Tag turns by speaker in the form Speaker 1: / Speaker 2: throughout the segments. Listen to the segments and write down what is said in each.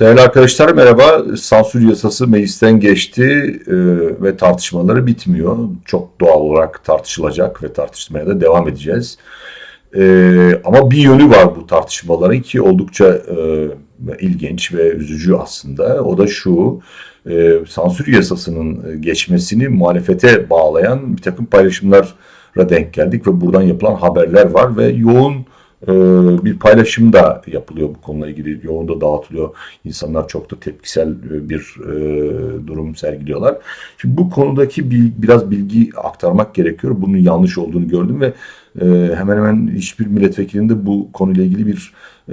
Speaker 1: Değerli arkadaşlar merhaba. Sansür yasası meclisten geçti e, ve tartışmaları bitmiyor. Çok doğal olarak tartışılacak ve tartışmaya da devam edeceğiz. E, ama bir yönü var bu tartışmaların ki oldukça e, ilginç ve üzücü aslında. O da şu, e, sansür yasasının geçmesini muhalefete bağlayan bir takım paylaşımlara denk geldik ve buradan yapılan haberler var ve yoğun ee, bir paylaşım da yapılıyor bu konuyla ilgili. Yoğun da dağıtılıyor. İnsanlar çok da tepkisel e, bir e, durum sergiliyorlar. Şimdi bu konudaki bir, biraz bilgi aktarmak gerekiyor. Bunun yanlış olduğunu gördüm ve e, hemen hemen hiçbir milletvekilinin de bu konuyla ilgili bir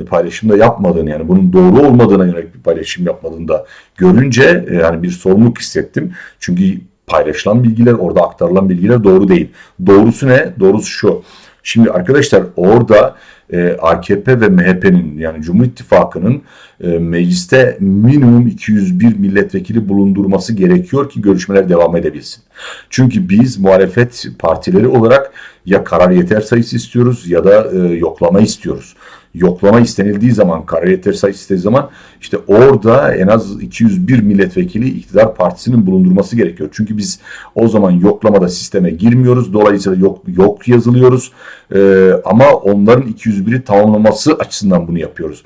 Speaker 1: paylaşım da yapmadığını yani bunun doğru olmadığına yönelik bir paylaşım yapmadığını da görünce yani bir sorumluluk hissettim. Çünkü paylaşılan bilgiler orada aktarılan bilgiler doğru değil. Doğrusu ne? Doğrusu şu. Şimdi arkadaşlar orada e, AKP ve MHP'nin yani Cumhur İttifakı'nın e, mecliste minimum 201 milletvekili bulundurması gerekiyor ki görüşmeler devam edebilsin. Çünkü biz muhalefet partileri olarak ya karar yeter sayısı istiyoruz ya da e, yoklama istiyoruz yoklama istenildiği zaman, karar yeter sayısı istediği zaman işte orada en az 201 milletvekili iktidar partisinin bulundurması gerekiyor. Çünkü biz o zaman yoklamada sisteme girmiyoruz. Dolayısıyla yok, yok yazılıyoruz. Ee, ama onların 201'i tamamlaması açısından bunu yapıyoruz.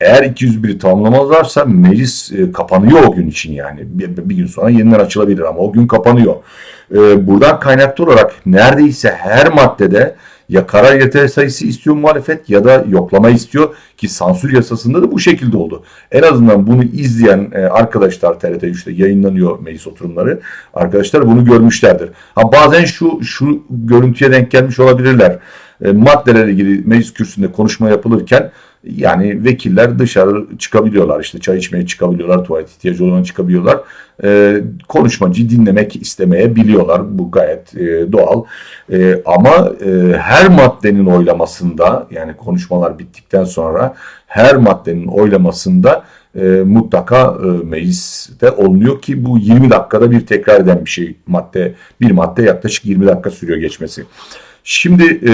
Speaker 1: Eğer 201'i tamamlamazlarsa meclis e, kapanıyor o gün için yani. Bir, bir gün sonra yeniden açılabilir ama o gün kapanıyor. E, buradan kaynaklı olarak neredeyse her maddede ya karar yeter sayısı istiyor muhalefet ya da yoklama istiyor ki sansür yasasında da bu şekilde oldu. En azından bunu izleyen e, arkadaşlar TRT 3'te yayınlanıyor meclis oturumları. Arkadaşlar bunu görmüşlerdir. Ha bazen şu şu görüntüye denk gelmiş olabilirler. E, maddelerle ilgili meclis kürsüsünde konuşma yapılırken yani vekiller dışarı çıkabiliyorlar işte çay içmeye çıkabiliyorlar tuvalet ihtiyacı olan çıkabiliyorlar. E, konuşmacıyı dinlemek istemeyebiliyorlar. Bu gayet e, doğal. E, ama e, her maddenin oylamasında yani konuşmalar bittikten sonra her maddenin oylamasında e, mutlaka e, mecliste olunuyor ki bu 20 dakikada bir tekrar eden bir şey madde bir madde yaklaşık 20 dakika sürüyor geçmesi. Şimdi e,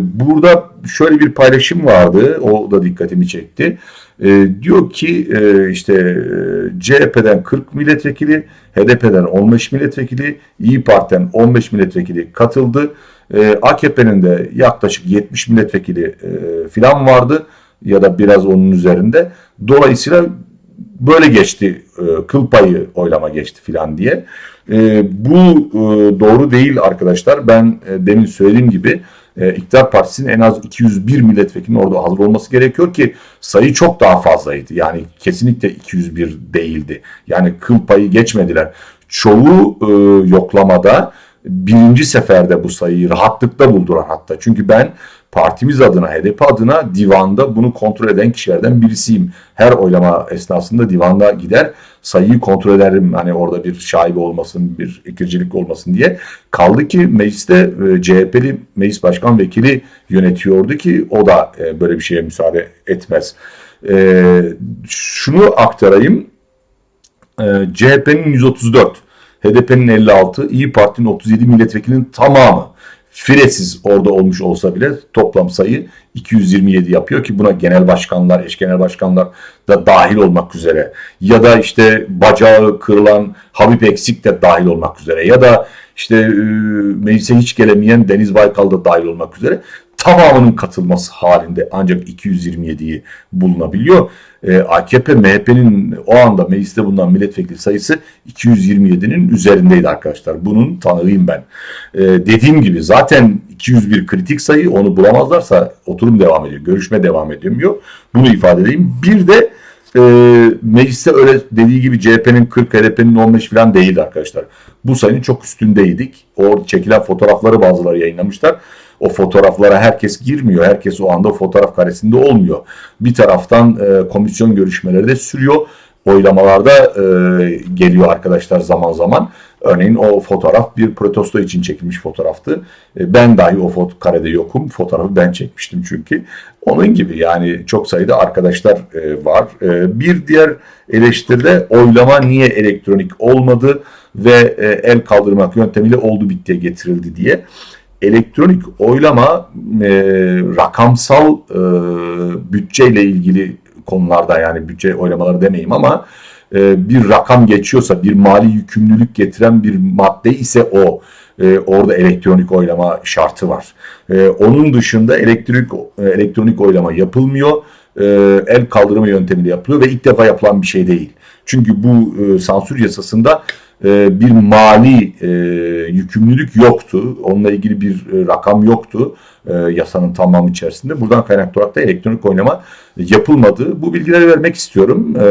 Speaker 1: burada şöyle bir paylaşım vardı. O da dikkatimi çekti. E, diyor ki e, işte e, CHP'den 40 milletvekili, HDP'den 15 milletvekili, İyi Parti'den 15 milletvekili katıldı. E, AKP'nin de yaklaşık 70 milletvekili e, filan vardı ya da biraz onun üzerinde. Dolayısıyla böyle geçti e, kıl payı oylama geçti filan diye. E, bu e, doğru değil arkadaşlar. Ben e, demin söylediğim gibi e, İktidar Partisi'nin en az 201 milletvekilinin orada hazır olması gerekiyor ki sayı çok daha fazlaydı. Yani kesinlikle 201 değildi. Yani kıl payı geçmediler. Çoğu e, yoklamada birinci seferde bu sayıyı rahatlıkla buldular hatta. Çünkü ben partimiz adına, HDP adına divanda bunu kontrol eden kişilerden birisiyim. Her oylama esnasında divanda gider sayıyı kontrol ederim. Hani orada bir şaibe olmasın, bir ikircilik olmasın diye. Kaldı ki mecliste e, CHP'li meclis başkan vekili yönetiyordu ki o da e, böyle bir şeye müsaade etmez. E, şunu aktarayım. E, CHP'nin 134, HDP'nin 56, İyi Parti'nin 37 milletvekilinin tamamı Firesiz orada olmuş olsa bile toplam sayı 227 yapıyor ki buna genel başkanlar, eş genel başkanlar da dahil olmak üzere. Ya da işte bacağı kırılan Habib Eksik de dahil olmak üzere. Ya da işte e, meclise hiç gelemeyen Deniz Baykal da dahil olmak üzere tamamının katılması halinde ancak 227'yi bulunabiliyor. E, AKP, MHP'nin o anda mecliste bulunan milletvekili sayısı 227'nin üzerindeydi arkadaşlar. Bunun tanığıyım ben. E, dediğim gibi zaten 201 kritik sayı onu bulamazlarsa oturum devam ediyor, görüşme devam edemiyor. Bunu ifade edeyim. Bir de e, mecliste öyle dediği gibi CHP'nin 40, HDP'nin 15 falan değildi arkadaşlar. Bu sayının çok üstündeydik. O çekilen fotoğrafları bazıları yayınlamışlar o fotoğraflara herkes girmiyor. Herkes o anda fotoğraf karesinde olmuyor. Bir taraftan e, komisyon görüşmeleri de sürüyor. Oylamalarda e, geliyor arkadaşlar zaman zaman. Örneğin o fotoğraf bir protesto için çekilmiş fotoğraftı. E, ben dahi o foto karede yokum. Fotoğrafı ben çekmiştim çünkü. Onun gibi yani çok sayıda arkadaşlar e, var. E, bir diğer eleştiride oylama niye elektronik olmadı ve e, el kaldırmak yöntemiyle oldu bittiye getirildi diye elektronik oylama e, rakamsal e, bütçeyle ilgili konularda yani bütçe oylamaları demeyeyim ama e, bir rakam geçiyorsa bir mali yükümlülük getiren bir madde ise o e, orada elektronik oylama şartı var. E, onun dışında elektrik e, elektronik oylama yapılmıyor. E, el kaldırma yöntemiyle yapılıyor ve ilk defa yapılan bir şey değil. Çünkü bu e, sansür yasasında e, bir mali e, yükümlülük yoktu. Onunla ilgili bir e, rakam yoktu e, yasanın tamamı içerisinde. Buradan kaynaklı olarak da elektronik oynama yapılmadı. Bu bilgileri vermek istiyorum. E,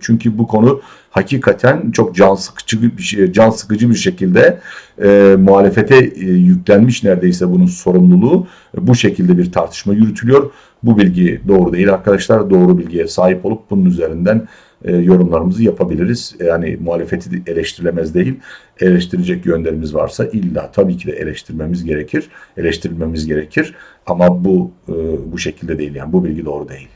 Speaker 1: çünkü bu konu hakikaten çok can sıkıcı bir şey, can sıkıcı bir şekilde e, muhalefete e, yüklenmiş neredeyse bunun sorumluluğu. Bu şekilde bir tartışma yürütülüyor. Bu bilgi doğru değil arkadaşlar. Doğru bilgiye sahip olup bunun üzerinden e, yorumlarımızı yapabiliriz. Yani muhalefeti eleştirilemez değil. Eleştirecek yönlerimiz varsa illa tabii ki de eleştirmemiz gerekir. Eleştirilmemiz gerekir. Ama bu e, bu şekilde değil yani bu bilgi doğru değil.